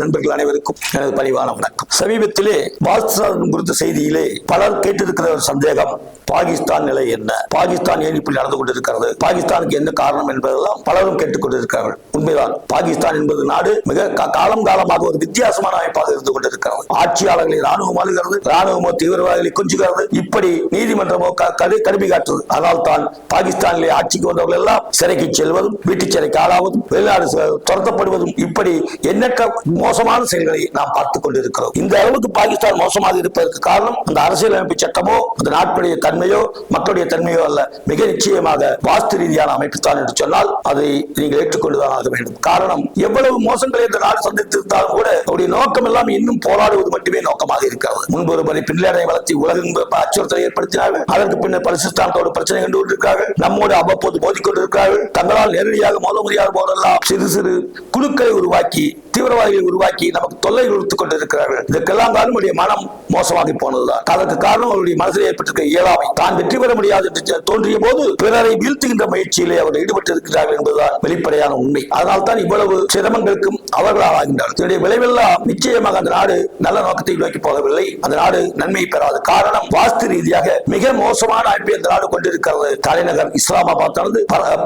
நண்பர்கள் அனைவருக்கும் எனது பணிவான வணக்கம். சமீபத்திலே பாகிஸ்தான் குறித்த செய்தியிலே பலர் கேட்டிருக்கிற ஒரு சந்தேகம் பாகிஸ்தான் நிலை என்ன? பாகிஸ்தான் ஏன் இப்படி நடந்து கொண்டிருக்கிறது? பாகிஸ்தானுக்கு என்ன காரணம் என்பதெல்லாம் பலரும் கேட்டுக் கொண்டிருக்கிறார்கள் உண்மைதான் பாகிஸ்தான் என்பது நாடு மிக காலம் காலமாக ஒரு வித்தியாசமான அமைப்பாக இருந்து கொண்டிருக்கிறது. ஆட்சியாளர்களை ராணுவம் ஆளுகிறது ராணுவமோ தீவிரவாதிகளை கொஞ்சுகிறது இப்படி நீதிமன்றமோ கதை கடுமை காட்டுறது அதனால் தான் பாகிஸ்தானிலே ஆட்சிக்கு வந்தவர்கள் எல்லாம் சிறைக்கு செல்வதும் வீட்டு சிறைக்கு ஆளாவதும் வெளிநாடு துரத்தப்படுவதும் இப்படி எண்ணற்ற மோசமான செயல்களை நாம் பார்த்துக் கொண்டிருக்கிறோம். இந்த அளவுக்கு பாகிஸ்தான் மோசமாக இருப்பதற்கு காரணம் அந்த அரசியலமைப்பு சட்டமோ அந்த நாட்டுடைய தன்மையோ மக்களுடைய தன்மையோ அல்ல. மிக நிச்சயமாக வாஸ்து ரீதியான அமைப்பு தான் என்று சொன்னால் அதை நீங்கள் ஏற்றுக்கொண்டுதான் ஆக வேண்டும். காரணம் எவ்வளவு மோசங்களை இந்த நாடு சந்தித்திருந்தாலும் கூட அவருடைய நோக்கம் எல்லாம் இன்னும் போராடுவது மட்டுமே நோக்கமாக இருக்கிறது. முன்பு ஒரு முறை பின்லேடை உலகின் அச்சுறுத்தலை ஏற்படுத்தினார்கள். அதற்கு பின்னர் பலிஸ்தானத்தோடு பிரச்சனை கண்டு கொண்டிருக்கிறார்கள் நம்மோடு அவ்வப்போது மோதிக்கொண்டிருக்கிறார்கள். தங்களால் நேரடியாக மோத முடியாத போதெல்லாம் சிறு சிறு குழுக்களை உருவாக்கி தீவிரவாதிகளை உருவாக்கி நமக்கு தொல்லை கொடுத்துக் கொண்டிருக்கிறார்கள். இதற்கெல்லாம் காரணம் அவருடைய மனம் மோசமாகி போனதுதான். அதற்கு காரணம் அவருடைய மனதில் ஏற்பட்டிருக்க இயலாமை. தான் வெற்றி பெற முடியாது என்று தோன்றிய போது பிறரை வீழ்த்துகின்ற முயற்சியிலே அவர்கள் ஈடுபட்டிருக்கிறார்கள் என்பதுதான் வெளிப்படையான உண்மை. அதனால் தான் இவ்வளவு சிரமங்களுக்கும் அவர்களால் ஆளாகின்றார்கள் இதனுடைய விளைவெல்லாம் நிச்சயமாக அந்த நாடு நல்ல நோக்கத்தை நோக்கி போகவில்லை. அந்த நாடு நன்மை பெறாது. காரணம் வாஸ்து ரீதியாக மிக மோசமான அமைப்பை அந்த நாடு கொண்டிருக்கிறது. தலைநகர் இஸ்லாமாபாத் ஆனது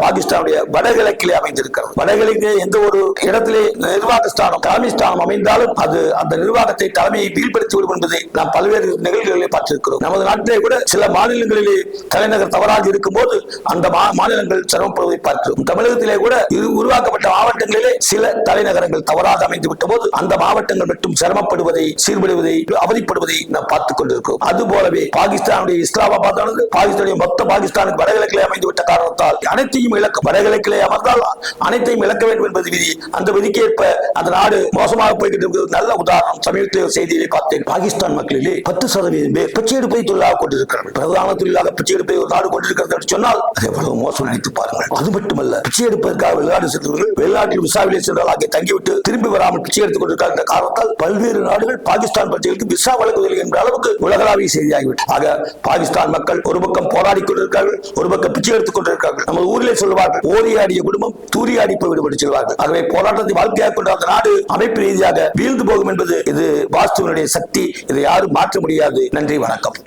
பாகிஸ்தானுடைய வடகிழக்கிலே அமைந்திருக்கிறது. வடகிழக்கு எந்த ஒரு இடத்திலே நிர்வாக ஸ்தானம் தலைமை அமைந்தாலும் அது அந்த நிர்வாகத்தை தலைமையை வீழ்படுத்தி விடும் என்பதை நாம் பல்வேறு நிகழ்வுகளிலே பார்த்திருக்கிறோம். நமது நாட்டிலே கூட சில மாநிலங்களிலே தலைநகர் தவறாக இருக்கும் போது அந்த மா- மாநிலங்கள் சிரமப்படுவதை பார்க்கிறோம். தமிழகத்திலே கூட இது உருவாக்கப்பட்ட மாவட்டங்களிலே சில தலைநகரங்கள் தவறாக அமைந்து விட்ட போது அந்த மாவட்டங்கள் மட்டும் சிரமப்படுவதை சீர்படுவதை அவதிப்படுவதை நாம் பார்த்துக் கொண்டிருக்கிறோம். அது போலவே பாகிஸ்தானுடைய இஸ்லாமாபாத் ஆனது பாகிஸ்தானுடைய மொத்த பாகிஸ்தானுக்கு வடகிழக்கிலே அமைந்து விட்ட காரணத்தால் அனைத்தையும் இழக்க வடகிழக்கிலே அமர்ந்தால் அனைத்தையும் இழக்க வேண்டும் என்பது விதி. அந்த விதிக்கேற்ப அந்த நாடு மோசமாக போய்கிட்டு இருக்கிறது நல்ல உதாரணம் சமீபத்தில் ஒரு செய்தியை பார்த்தேன். பாகிஸ்தான் மக்களிலே பத்து சதவீதம் பேர் பிச்சை எடுப்பை தொழிலாக கொண்டிருக்கிறார்கள். பிரதான தொழிலாக பிச்சை எடுப்பை ஒரு நாடு கொண்டிருக்கிறது என்று சொன்னால் அது எவ்வளவு மோசம் நினைத்து பாருங்கள். அது மட்டுமல்ல பிச்சை எடுப்பதற்காக வெளிநாடு சென்றவர்கள் வெளிநாடு வெளிநாட்டில் விசாவிலே சென்றால் அங்கே தங்கிவிட்டு திரும்பி வராமல் பிச்சை எடுத்துக் கொண்டிருக்கிற காரணத்தால் பல்வேறு நாடுகள் பாகிஸ்தான் பிரஜைகளுக்கு விசா வழங்குவதில்லை என்ற அளவுக்கு உலகளாவிய செய்தியாகிவிட்டது. ஆக பாகிஸ்தான் மக்கள் ஒரு பக்கம் போராடி கொண்டிருக்கிறார்கள் ஒரு பக்கம் பிச்சை எடுத்துக் கொண்டிருக்கிறார்கள். நம்ம ஊரிலே சொல்லுவார்கள் ஓரியாடிய குடும்பம் தூரியாடி போய் விடுபட்டு செல்வார்கள். ஆகவே போராட்டத்தை வாழ்க்கையாக கொண்ட அந்த நாடு அமைப்பு ரீதியாக வீழ்ந்து போகும் என்பது இது வாஸ்துவனுடைய சக்தி இதை யாரும் மாற்ற முடியாது. நன்றி வணக்கம்.